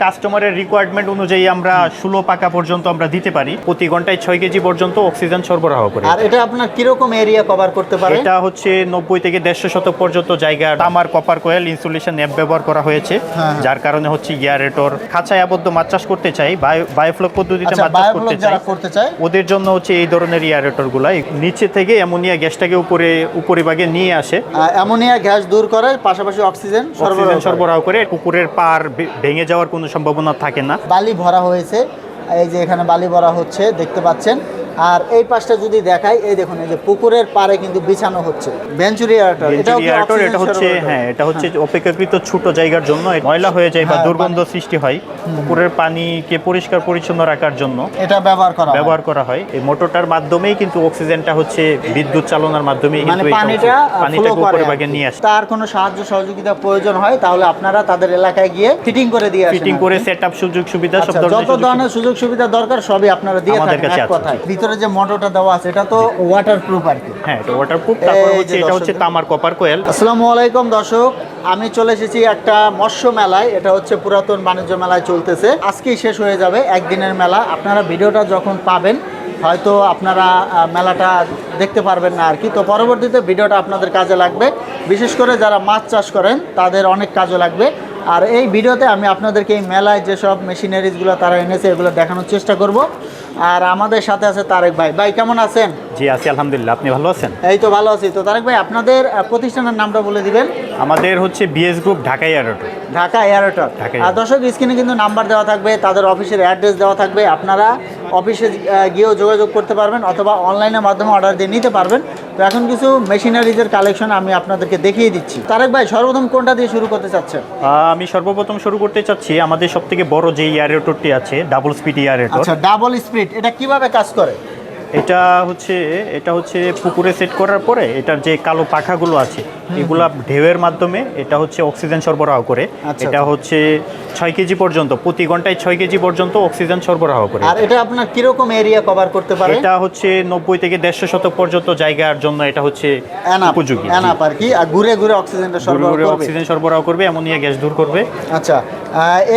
কাস্টমারের রিকোয়ারমেন্ট অনুযায়ী আমরা ষোলো পাকা পর্যন্ত আমরা দিতে পারি। প্রতি ঘন্টায় ছয় কেজি পর্যন্ত অক্সিজেন সরবরাহ করি। আর এটা আপনার কীরকম এরিয়া কভার করতে পারে? এটা হচ্ছে নব্বই থেকে দেড়শো শতক পর্যন্ত জায়গা। তামার কপার কোয়েল ইনসুলেশন অ্যাপ ব্যবহার করা হয়েছে। হ্যাঁ। যার কারণে হচ্ছে ইয়ারেটর খাঁচায় আবদ্ধ মাছ চাষ করতে চাই। বায়ো- বায়োফ্লক পদ্ধতিতে আচ্ছা মাছ চাষ করতে চাই। ওদের জন্য হচ্ছে এই ধরনের ইয়ারেটরগুলা নিচে থেকে অ্যামোনিয়া গ্যাসটাকে উপরে উপরিভাগে নিয়ে আসে। অ্যামোনিয়া গ্যাস দূর করে পাশাপাশি অক্সিজেন সরবরাহ করে। পুকুরের পার ভেঙে যাওয়ার কোনো সম্ভাবনা থাকে না। বালি ভরা হয়েছে। এই যে এখানে বালি ভরা হচ্ছে দেখতে পাচ্ছেন। আর এই পাশটা যদি দেখাই এই দেখুন এই যে পুকুরের পাড়ে কিন্তু বিছানো হচ্ছে। ভেঞ্চুরি এয়ারটার ভেন্টিলেটর এটা হচ্ছে হ্যাঁ এটা হচ্ছে অপেক্ষাকৃত ছোট জায়গার জন্য। ময়লা হয়ে যায় বা হ্যাঁ, দুর্গন্ধ সৃষ্টি হয়। পুকুরের পানিকে পরিষ্কার পরিচ্ছন্ন রাখার জন্য এটা ব্যবহার করা ব্যবহার করা হয়। এই মোটরটার মাধ্যমেই কিন্তু অক্সিজেনটা হচ্ছে বিদ্যুৎ চালনার মাধ্যমেই মানে কিন্তু পানিটা পানিটাকে উপরে ভাগে নিয়ে আসে। তার কোনো সাহায্য সহযোগিতা প্রয়োজন হয় তাহলে আপনারা তাদের এলাকায় গিয়ে ফিটিং করে দিয়ে আসেন ফিটিং করে কি। সেট আপ সুযোগ সুবিধা সব আচ্ছা, ধরনের যত সুযোগ ধরনের সুযোগ সুবিধা দরকার সবই আপনারা দিয়ে থাকেন এক কথায়। ভিতরে যে মোটরটা দেওয়া আছে এটা তো ওয়াটার প্রুফ আর কি। হ্যাঁ এটা ওয়াটারপ্রুফ তারপর হচ্ছে এটা হচ্ছে তামার কপার কোয়েল। আসসালামু আলাইকুম দর্শক আমি চলে এসেছি একটা মৎস্য মেলায় এটা হচ্ছে পুরাতন বাণিজ্য মেলায় চলতেছে। আজকেই শেষ হয়ে যাবে একদিনের মেলা আপনারা ভিডিওটা যখন পাবেন হয়তো আপনারা মেলাটা দেখতে পারবেন না আর কি। তো পরবর্তীতে ভিডিওটা আপনাদের কাজে লাগবে। বিশেষ করে যারা মাছ চাষ করেন তাদের অনেক কাজে লাগবে। আর এই ভিডিওতে আমি আপনাদেরকে এই মেলায় যেসব মেশিনারিজগুলো তারা এনেছে এগুলো দেখানোর চেষ্টা করব। আর আমাদের সাথে আছে তারেক ভাই। ভাই কেমন আছেন? জি আছি আলহামদুলিল্লাহ। আপনি ভালো আছেন? এই তো ভালো আছি। তো তারেক ভাই আপনাদের প্রতিষ্ঠানের নামটা বলে দিবেন? আমাদের হচ্ছে BS group Dhaka aerator Dhaka এয়ারটর আর দর্শক স্ক্রিনে কিন্তু নাম্বার দেওয়া থাকবে তাদের অফিসের অ্যাড্রেস দেওয়া থাকবে। আপনারা অফিসে গিয়েও যোগাযোগ করতে পারবেন অথবা অনলাইনের মাধ্যমে অর্ডার দিয়ে নিতে পারবেন। তো এখন কিছু মেশিনারিজের কালেকশন আমি আপনাদেরকে দেখিয়ে দিচ্ছি। তারেক ভাই সর্বপ্রথম কোনটা দিয়ে শুরু করতে চাচ্ছে আমি সর্বপ্রথম শুরু করতে চাচ্ছি আমাদের সব থেকে বড় যে ইয়ারেটরটি আছে ডাবল স্পিড ইয়ারেটর আচ্ছা ডাবল স্পিড এটা কীভাবে কাজ করে? এটা হচ্ছে এটা হচ্ছে পুকুরে সেট করার পরে এটার যে কালো পাখাগুলো আছে এগুলা ঢেউয়ের মাধ্যমে এটা হচ্ছে অক্সিজেন সরবরাহ করে। আচ্ছা, এটা হচ্ছে ছয় কেজি পর্যন্ত প্রতি ঘন্টায় ছয় কেজি পর্যন্ত অক্সিজেন সরবরাহ করে। আর এটা আপনার কীরকম এরিয়া কভার করতে পারে? এটা হচ্ছে নব্বই থেকে দেড়শো শতক পর্যন্ত জায়গার জন্য এটা হচ্ছে উপযোগী। আর কি। আর ঘুরে ঘুরে অক্সিজেনটা সরবরাহ করবে? অক্সিজেন সরবরাহ করবে অ্যামোনিয়া গ্যাস দূর করবে। আচ্ছা।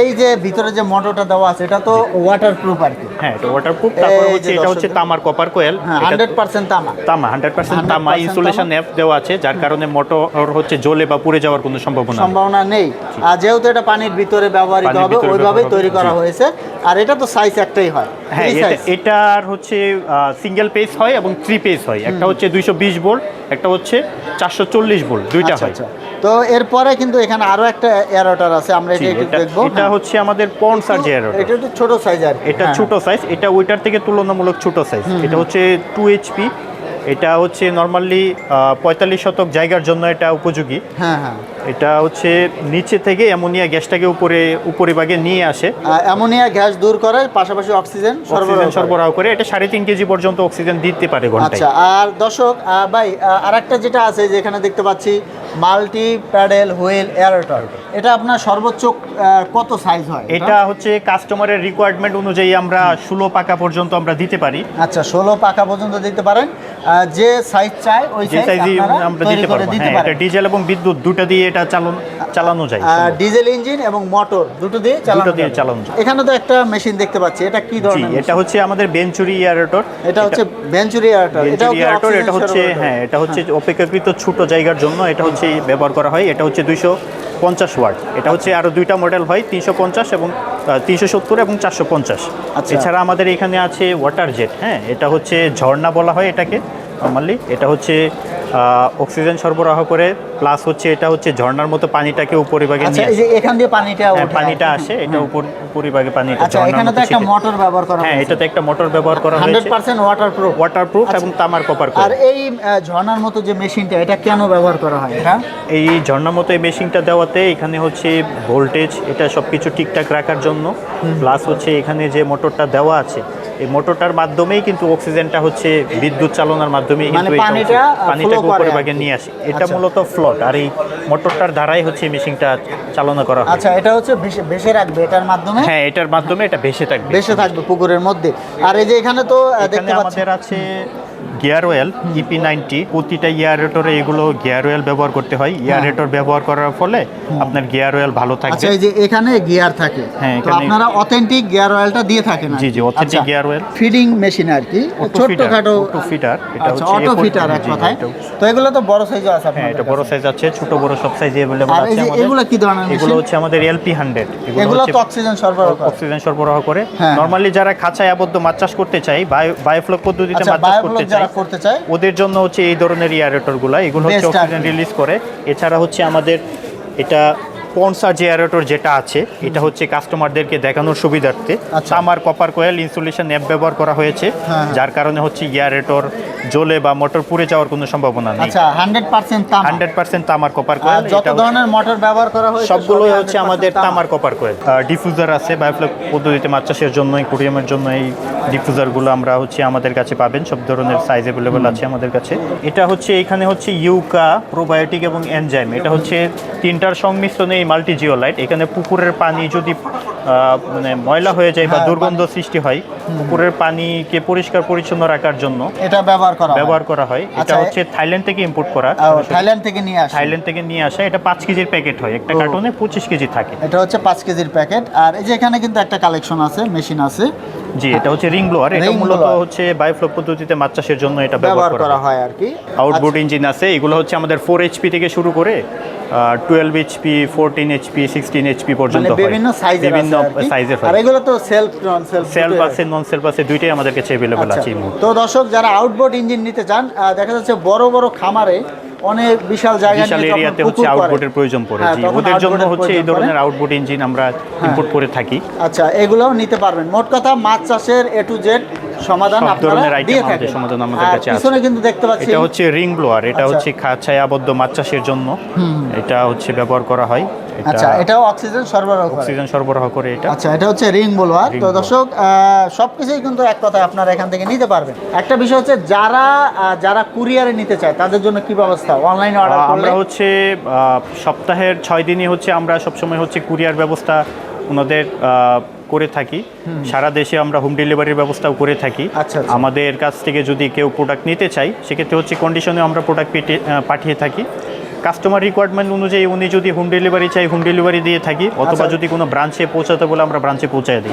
এই যে ভিতরে যে মোটরটা দেওয়া আছে এটা তো ওয়াটার প্রুফ আর কি। হ্যাঁ এটা ওয়াটারপ্রুফ তারপর হচ্ছে এটা হচ্ছে তামার কপার কোয়েল হ্যাঁ হান্ড্রেড পার্সেন্ট তামা। তামা হান্ড্রেড পার্সেন্ট তামা। ইনসুলেশন। অ্যাপ দেওয়া আছে যার কারণে মোটর হচ্ছে জ্বলে বা পুড়ে যাওয়ার কোনো সম্ভাবনা নেই। সম্ভাবনা নেই। আর যেহেতু এটা পানির ভিতরে ব্যবহৃত হবে ওইভাবেই তৈরি করা হয়েছে। আর এটা তো সাইজ একটাই হয়। হ্যাঁ। এটার হচ্ছে সিঙ্গেল পেজ হয় এবং থ্রি পেজ হয়। একটা হচ্ছে দুইশো বিশ ভোল্ট একটা হচ্ছে চারশো চল্লিশ ভোল্ট দুইটা আচ্ছা, হয়। আচ্ছা। তো এরপরে কিন্তু এখানে আরও একটা এয়ারোটার আছে। আমরা এটা- দেখব? এটা হ্যাঁ। হচ্ছে আমাদের যে aerotor। এটা একটু ছোট সাইজ আর এটা হ্যাঁ, ছোট সাইজ এটা ওইটার থেকে তুলনামূলক ছোট সাইজ এটা হচ্ছে টু এইচপি এটা হচ্ছে নর্মালি পঁয়তাল্লিশ শতক জায়গার জন্য এটা উপযোগী। হ্যাঁ হ্যাঁ। এটা হচ্ছে নিচে থেকে অ্যামোনিয়া গ্যাসটাকে উপরে উপরিভাগে নিয়ে আসে। অ্যামোনিয়া গ্যাস দূর করে পাশাপাশি অক্সিজেন সরবরাহ সরবরাহ করে। এটা সাড়ে তিন কেজি পর্যন্ত অক্সিজেন দিতে পারে ঘন্টায়। আচ্ছা আর দর্শক ভাই আর একটা যেটা আছে যেখানে দেখতে পাচ্ছি মাল্টি প্যাডেল হুইল এয়ারোটার এটা আপনার সর্বোচ্চ কত সাইজ হয় এটা? হচ্ছে কাস্টমারের রিকোয়ারমেন্ট অনুযায়ী আমরা ষোলো পাকা পর্যন্ত আমরা দিতে পারি। আচ্ছা ষোলো পাকা পর্যন্ত দিতে পারেন। যে সাইজ চাই ওই সাইজ আমরা দিতে পারব। হ্যাঁ এটা ডিজেল এবং বিদ্যুৎ দুটো দিয়ে এটা চালানো চালানো যায় ডিজেল ইঞ্জিন এবং মোটর দুটো দিয়ে চালানো দিয়ে চালানো যায়। এখানে তো একটা মেশিন দেখতে পাচ্ছি এটা কি ধরনের এটা হচ্ছে আমাদের বেঞ্চুরি এয়ারেটর এটা হচ্ছে বেঞ্চুরি এয়ারটার কি এয়ারেটর এটা হচ্ছে হ্যাঁ এটা হচ্ছে অপেক্ষাকৃত ছোট জায়গার জন্য এটা হচ্ছে ব্যবহার করা হয়। এটা হচ্ছে দুইশো পঞ্চাশ ওয়াট। এটা হচ্ছে আরও দুইটা মডেল হয় তিনশো পঞ্চাশ এবং তিনশো সত্তর এবং চারশো পঞ্চাশ। আচ্ছা। এছাড়া আমাদের এখানে আছে ওয়াটার জেট হ্যাঁ? এটা হচ্ছে ঝর্ণা বলা হয় এটাকে নর্মালি এটা হচ্ছে অক্সিজেন সরবরাহ করে প্লাস হচ্ছে এটা হচ্ছে ঝর্ণার মতো পানিটাকে উপরিভাগে আচ্ছা নিয়ে এই যে এখান দিয়ে পানিটা হ্যাঁ, পানিটা আসে এটা উপর উপরিভাগে পানিটা আচ্ছা এখানে তো একটা মোটর ব্যবহার করা হ্যাঁ এটাতে একটা মোটর ব্যবহার করা হয়েছে। পার্সেন্ট ওয়াটার প্রুফ ওয়াটারপ্রুফ এবং তামার কপার আর এই ঝর্ণার মতো যে মেশিনটা এটা কেন ব্যবহার করা হয় এটা? এই ঝর্ণার মতো এই মেশিনটা দেওয়াতে এখানে হচ্ছে ভোল্টেজ এটা সবকিছু ঠিকঠাক রাখার জন্য। প্লাস হচ্ছে এখানে যে মোটরটা দেওয়া আছে এই মোটরটার মাধ্যমেই কিন্তু অক্সিজেনটা হচ্ছে বিদ্যুৎ চালনার মাধ্যমে মানে পানিটা, আহ, পানিটাকে flow উপরে ভাগে নিয়ে আসে। এটা আচ্ছা। মূলত ফ্লট আর এই মোটরটার দ্বারাই হচ্ছে মেশিনটা চালনা করা হয়। আচ্ছা এটা হচ্ছে ভেসে ভেসে রাখবে এটার মাধ্যমে? হ্যাঁ এটার মাধ্যমে এটা ভেসে থাকবে। ভেসে থাকবে পুকুরের মধ্যে। আর এই যে এখানে তো দেখতে পাচ্ছি আমাদের আছে গিয়ার অয়েল ইপি নাইনটি প্রতিটা ইয়ারেটরে এগুলো গিয়ার অয়েল ব্যবহার করতে হয় ইয়ারেটর ব্যবহার করার ফলে আপনার গিয়ার অয়েল ভালো আচ্ছা থাকবে এই যে এখানে গিয়ার থাকে হ্যাঁ, তো এখানে- আপনারা অথেন্টিক গিয়ার অয়েলটা দিয়ে থাকেন আর জি কি। জি অথেন্টিক আচ্ছা, গিয়ার অয়েল ফিডিং মেশিন আর কি অটো ছোট্টখাটো অটো ফিটার এটা আচ্ছা হচ্ছে অটো A14 ফিটার এক জি, কথায় এটাও- তো এগুলো তো বড় সাইজও আছে হ্যাঁ আপনাদের এটা বড় কাছে। সাইজ আছে ছোট বড় সব সাইজ अवेलेबल আর এই আছে যে আমাদের এগুলো কি ধরনের এগুলো মেশিন হচ্ছে আমাদের এলপি হান্ড্রেড এগুলো তো অক্সিজেন সরবরাহ করে অক্সিজেন সরবরাহ করে হ্যাঁ। নরমালি যারা খাঁচায় আবদ্ধ মাছ চাষ করতে চাই বায়োফ্লক পদ্ধতিতে আচ্ছা মাছ চাষ করতে বায়োব্লক চাই যারা করতে চায়। ওদের জন্য হচ্ছে এই ধরনের ইয়ারেটরগুলা এগুলো হচ্ছে অক্সিজেন রিলিজ করে। এছাড়া হচ্ছে আমাদের এটা পনসার যে এয়ারেটর যেটা আছে এটা হচ্ছে কাস্টমারদেরকে দেখানোর সুবিধার্থে। আচ্ছা। তামার কপার কোয়েল ইনসুলেশন অ্যাপ ব্যবহার করা হয়েছে হ্যাঁ। যার কারণে হচ্ছে ইয়ারেটর জ্বলে বা মোটর পুড়ে যাওয়ার কোনো সম্ভাবনা নেই। আচ্ছা হান্ড্রেড পার্সেন্ট তামা হান্ড্রেড পার্সেন্ট তামার কপার কোয়েল যত ধরনের মোটর ব্যবহার করা হয়েছে সবগুলো হচ্ছে আমাদের তামার। Copper coil. ডিফিউজার আছে বায়োফ্লক পদ্ধতিতে মাছ চাষের জন্য কুরিয়ামের জন্য এই ডিফিউজারগুলো আমরা হচ্ছে আমাদের কাছে পাবেন সব ধরনের সাইজ অ্যাভেলেবল আছে আমাদের কাছে। এটা হচ্ছে এখানে হচ্ছে ইউকা প্রোবায়োটিক এবং এনজাইম এটা হচ্ছে তিনটার সংমিশ্রণে এই মাল্টি জিওলাইট এখানে পুকুরের পানি যদি মানে ময়লা হয়ে যায় বা হ্যাঁ, দুর্গন্ধ সৃষ্টি হয় পুকুরের পানিকে পরিষ্কার পরিচ্ছন্ন রাখার জন্য এটা ব্যবহার করা ব্যবহার করা হয়। এটা আচ্ছা, হচ্ছে থাইল্যান্ড থেকে ইম্পোর্ট করা। থাইল্যান্ড থেকে নিয়ে আসে। থাইল্যান্ড থেকে নিয়ে আসা। এটা পাঁচ কেজির প্যাকেট হয়। একটা। কার্টুনে পঁচিশ কেজি থাকে। এটা হচ্ছে পাঁচ কেজির প্যাকেট। আর এই যে এখানে কিন্তু একটা কালেকশন আছে মেশিন আছে। জি এটা হচ্ছে রিং ব্লোয়ার এটা মূলত হচ্ছে বায়োফ্লক পদ্ধতিতে মাছ চাষের জন্য এটা ব্যবহার করা হয়। আর কি। আউটবোর্ড ইঞ্জিন আছে এগুলো হচ্ছে আমাদের ফোর এইচপি থেকে শুরু করে twelve HP fourteen HP sixteen HP পর্যন্ত মানে বিভিন্ন সাইজের বিভিন্ন সাইজের আর এগুলো তো সেলফ নন সেলফ সেলফ আছে নন সেলফ আছে দুইটাই আমাদের কাছে অ্যাভেলেবল আছে তো দর্শক যারা আউটবোর্ড ইঞ্জিন নিতে চান দেখা যাচ্ছে বড় বড় খামারে অনেক বিশাল জায়গা বিশাল এরিয়াতে হচ্ছে আউটপুটের প্রয়োজন পড়ে হ্যাঁ, জি। ওদের জন্য হচ্ছে এই ধরনের আউটপুট ইঞ্জিন আমরা ইম্পোর্ট করে থাকি। আচ্ছা এগুলোও নিতে পারবেন। মোট কথা মাছ চাষের এ টু জেড সমাধান আপনারা ধরনের দিয়ে থাকেন। সমাধান আমাদের কাছে আছে। পিছনে কিন্তু দেখতে পাচ্ছি এটা হচ্ছে রিং ব্লোয়ার এটা আচ্ছা। হচ্ছে খাঁচায় আবদ্ধ মাছ চাষের জন্য। এটা হচ্ছে ব্যবহার করা হয়। আচ্ছা এটাও অক্সিজেন সরবরাহ করে। অক্সিজেন সরবরাহ করে এটা। আচ্ছা এটা হচ্ছে রিং Ring তো দর্শক সব কিছুই কিন্তু এক কথায় আপনারা এখান থেকে নিতে পারবেন। একটা বিষয় হচ্ছে যারা যারা কুরিয়ারে নিতে চায় তাদের জন্য কি ব্যবস্থা? অনলাইনে অর্ডার করলে? আমরা হচ্ছে সপ্তাহের ছয় দিনই হচ্ছে আমরা সবসময় হচ্ছে কুরিয়ার ব্যবস্থা ওনাদের করে থাকি। সারা দেশে আমরা হোম ডেলিভারির ব্যবস্থাও করে থাকি। আচ্ছা, আচ্ছা। আমাদের কাছ থেকে যদি কেউ প্রোডাক্ট নিতে চাই সেক্ষেত্রে হচ্ছে কন্ডিশনে আমরা প্রোডাক্ট পাঠিয়ে থাকি। কাস্টমার রিকোয়ারমেন্ট অনুযায়ী উনি যদি হোম ডেলিভারি চাই হোম ডেলিভারি দিয়ে থাকি অথবা আচ্ছা। যদি কোনো ব্রাঞ্চে পৌঁছাতে বলে আমরা ব্রাঞ্চে পৌঁছায় দিই।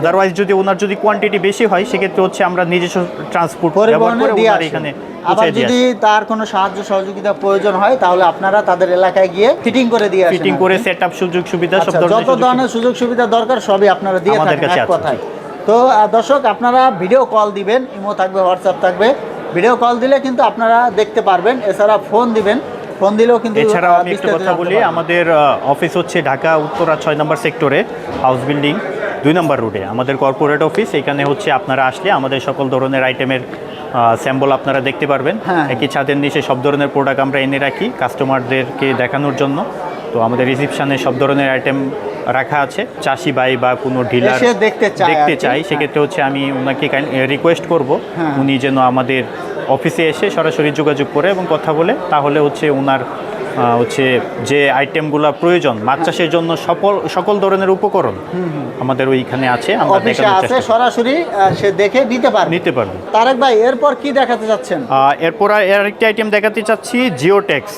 আদারওয়াইজ যদি ওনার যদি কোয়ান্টিটি বেশি হয় সেক্ষেত্রে হচ্ছে আমরা নিজস্ব ট্রান্সপোর্ট ব্যবহার করে ওনার এখানে আবার যদি তার কোনো সাহায্য সহযোগিতা প্রয়োজন হয় তাহলে আপনারা তাদের এলাকায় গিয়ে ফিটিং করে দিয়ে আসেন ফিটিং করে কি। সেট আপ সুযোগ সুবিধা সব আচ্ছা, যত ধরনের সুযোগ সুবিধা দরকার সবই আপনারা দিয়ে থাকেন এক কথায়। তো দর্শক আপনারা ভিডিও কল দিবেন ইমো থাকবে হোয়াটসঅ্যাপ থাকবে। ভিডিও কল দিলে কিন্তু আপনারা দেখতে পারবেন এছাড়া ফোন দিবেন। ফোন দিলেও কিন্তু এছাড়াও আমি একটু কথা বলি আমাদের অফিস হচ্ছে ঢাকা উত্তরা ছয় নম্বর সেক্টরে হাউস বিল্ডিং দুই নম্বর রোডে আমাদের কর্পোরেট অফিস এখানে হচ্ছে আপনারা আসলে আমাদের সকল ধরনের আইটেমের স্যাম্পল আপনারা দেখতে পারবেন হ্যাঁ। একই ছাদের নিচে সব ধরনের প্রোডাক্ট আমরা এনে রাখি কাস্টমারদেরকে দেখানোর জন্য তো আমাদের রিসিপশানে সব ধরনের আইটেম রাখা আছে চাষি ভাই বা কোনো ডিলার দেখতে। চাই সেক্ষেত্রে হচ্ছে আমি ওনাকে রিকোয়েস্ট করব হ্যাঁ। উনি যেন আমাদের অফিসে এসে সরাসরি যোগাযোগ করে এবং কথা বলে তাহলে হচ্ছে ওনার হচ্ছে যে আইটেমগুলো প্রয়োজন মাছ চাষের জন্য সকল সকল ধরনের উপকরণ আমাদের ওইখানে আছে আমরা আছে সরাসরি সে দেখে নিতে পারবে। নিতে পারবে। তারেক ভাই এরপর কি দেখাতে চাচ্ছেন? এরপর আর- এর আরেকটি আইটেম দেখাতে চাচ্ছি জিওটেক্স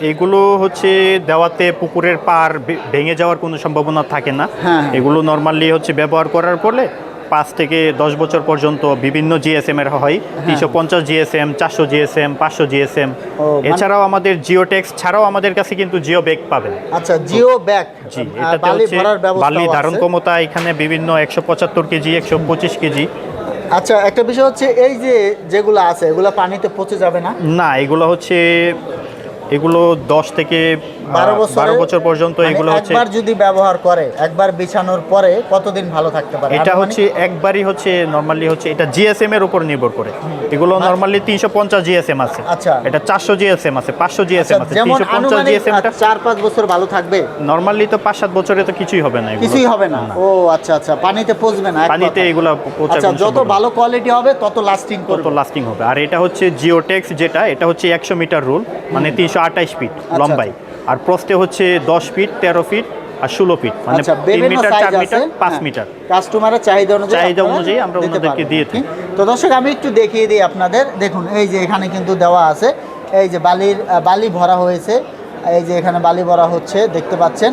এগুলো হচ্ছে দেওয়াতে পুকুরের পার ভেঙে যাওয়ার কোনো সম্ভাবনা থাকে না। হ্যাঁ। এগুলো নর্মালি হচ্ছে ব্যবহার করার ফলে পাঁচ থেকে দশ বছর পর্যন্ত বিভিন্ন জিএসএম এর হয়। তিনশো পঞ্চাশ জিএসএম চারশো জিএসএম পাঁচশো জিএসএম মানে- এছাড়াও আমাদের জিওটেক্স ছাড়াও আমাদের কাছে কিন্তু জিও ব্যাগ পাবেন। আচ্ছা জিও ব্যাগ জি এটাতে বালি হচ্ছে বালি ধারণ ক্ষমতা এখানে বিভিন্ন একশো পঁচাত্তর কেজি একশো পঁচিশ কেজি। আচ্ছা একটা বিষয় হচ্ছে এই যে যেগুলো আছে এগুলো পানিতে পচে যাবে না? না এগুলো হচ্ছে এগুলো দশ থেকে বারো আহ, বছর বারো বছর পর্যন্ত এগুলো হচ্ছে একবার যদি ব্যবহার করে একবার বিছানোর পরে কতদিন ভালো থাকতে পারে? এটা হচ্ছে একবারই হচ্ছে নর্মালি হচ্ছে এটা জিএসএম এর উপর নির্ভর করে। এগুলো নর্মালি তিনশো পঞ্চাশ জিএসএম আছে। আচ্ছা। এটা চারশো জিএসএম আছে পাঁচশো জিএসএম আচ্ছা, আছে। যেমন তিনশো পঞ্চাশ আনুমানিক জিএসএম আহ, চার পাঁচ বছর ভালো থাকবে? নর্মালি তো পাঁচ সাত বছরে তো কিছুই হবে না এগুলো। কিছুই হবে না। ও আচ্ছা আচ্ছা পানিতে পচবে না পানিতে এগুলো পৌঁছার আচ্ছা যত ভালো কোয়ালিটি হবে তত লাস্টিং তত লাস্টিং হবে। আর এটা হচ্ছে জিওটেক্স যেটা এটা হচ্ছে একশো মিটার রুল মানে তিনশো আঠাইশ ফিট আচ্ছা, লম্বাই। আর প্রস্তে হচ্ছে দশ ফিট তেরো ফিট আর ষোলো ফিট। মানে আচ্ছা তিন মিটার চার মিটার পাঁচ হ্যাঁ। মিটার। কাস্টমারের চাহিদা অনুযায়ী চাহিদা অনুযায়ী আমরা ওনাদেরকে দিয়ে থাকি। তো দর্শক আমি একটু দেখিয়ে দিই আপনাদের। দেখুন এই যে এখানে কিন্তু দেওয়া আছে এই যে বালির বালি ভরা হয়েছে। এই যে এখানে বালি ভরা হচ্ছে দেখতে পাচ্ছেন।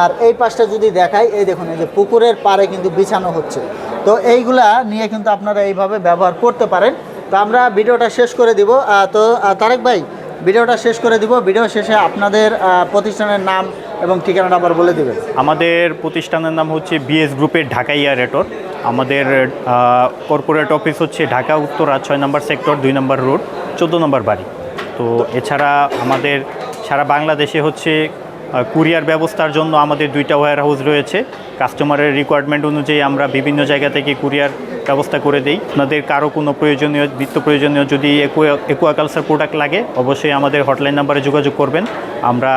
আর এই পাশটা যদি দেখাই এই দেখুন এই যে পুকুরের পাড়ে কিন্তু বিছানো হচ্ছে। তো এইগুলা নিয়ে কিন্তু আপনারা এইভাবে ব্যবহার করতে পারেন। তো আমরা ভিডিওটা শেষ করে দিব। তো তারেক ভাই ভিডিওটা শেষ করে দিব। ভিডিও শেষে আপনাদের প্রতিষ্ঠানের নাম এবং ঠিকানাটা আবার বলে দেবেন। আমাদের প্রতিষ্ঠানের নাম হচ্ছে বিএস গ্রুপের ঢাকা ইয়ারেটর আমাদের কর্পোরেট অফিস হচ্ছে ঢাকা উত্তর উত্তরা ছয় নম্বর সেক্টর দুই নম্বর রোড, চোদ্দ নম্বর বাড়ি। তো এছাড়া আমাদের সারা বাংলাদেশে হচ্ছে কুরিয়ার ব্যবস্থার জন্য আমাদের দুইটা ওয়্যার হাউস রয়েছে। কাস্টমারের রিকোয়ারমেন্ট অনুযায়ী আমরা বিভিন্ন জায়গা থেকে কুরিয়ার ব্যবস্থা করে দিই। আপনাদের কারও কোনো প্রয়োজনীয়, নিত্য প্রয়োজনীয় যদি একুয়াকালচার প্রোডাক্ট লাগে, অবশ্যই আমাদের হটলাইন নাম্বারে যোগাযোগ করবেন। আমরা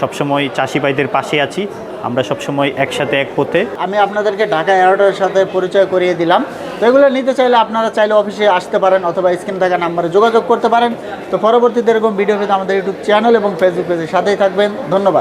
সবসময় চাষি ভাইদের পাশে আছি। আমরা সবসময় একসাথে এক পথে। আমি আপনাদেরকে ঢাকা এয়ারটেলের সাথে পরিচয় করিয়ে দিলাম। তো এগুলো নিতে চাইলে আপনারা চাইলে অফিসে আসতে পারেন অথবা স্ক্রিন থাকা নাম্বারে যোগাযোগ করতে পারেন। তো পরবর্তীতে এরকম ভিডিও পেতে আমাদের ইউটিউব চ্যানেল এবং ফেসবুক পেজের সাথেই থাকবেন। ধন্যবাদ।